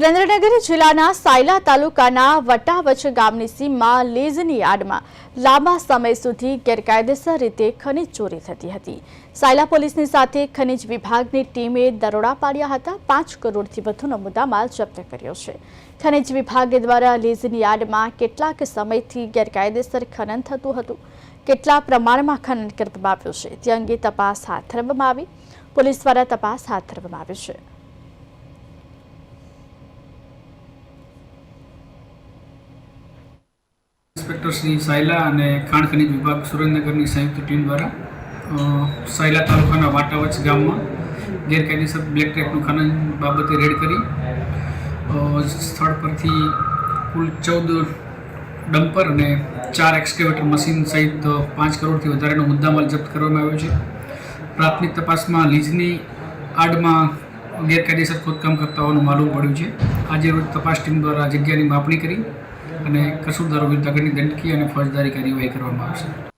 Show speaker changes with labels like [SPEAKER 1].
[SPEAKER 1] સુરેન્દ્રનગર જિલ્લાના સાયલા તાલુકાના વટાવચ ગામની સીમમાં લીઝની આડમાં લાંબા સમય સુધી ગેરકાયદેસર રીતે ખનીજ ચોરી થતી હતી. સાયલા પોલીસની સાથે ખનીજ વિભાગની ટીમે દરોડા પાડ્યા હતા. પાંચ કરોડથી વધુનો મુદ્દામાલ જપ્ત કર્યો છે. ખનીજ વિભાગ દ્વારા લીઝની આડમાં કેટલાક સમયથી ગેરકાયદેસર ખનન થતું હતું. કેટલા પ્રમાણમાં ખનન કરવામાં આવ્યું છે? તે અંગે તપાસ હાથ ધરવામાં આવી. પોલીસ દ્વારા તપાસ હાથ ધરવામાં આવી છે.
[SPEAKER 2] ઇન્સ્પેક્ટર શ્રી સાયલા અને ખાણ ખનિજ વિભાગ સુરેન્દ્રનગરની સંયુક્ત ટીમ દ્વારા સાયલા તાલુકાના વાટાવચ ગામમાં ગેરકાયદેસર બ્લેક ટ્રેકનું ખનન બાબતે રેડ કરી સ્થળ પરથી કુલ ચૌદ ડમ્પર અને ચાર એક્સકેવેટર મશીન સહિત પાંચ કરોડથી વધારેનો મુદ્દામાલ જપ્ત કરવામાં આવ્યો છે. પ્રાથમિક તપાસમાં લીઝની આડમાં ગેરકાયદેસર ખોદકામ કરતા હોવાનું માલુમ પડ્યું છે. આજે રોજ તપાસ ટીમ દ્વારા જગ્યાની માપણી કરી અને કસૂરદારો વિરુદ્ધ આગળની દંડકી અને ફોજદારી કાર્યવાહી કરવામાં આવશે.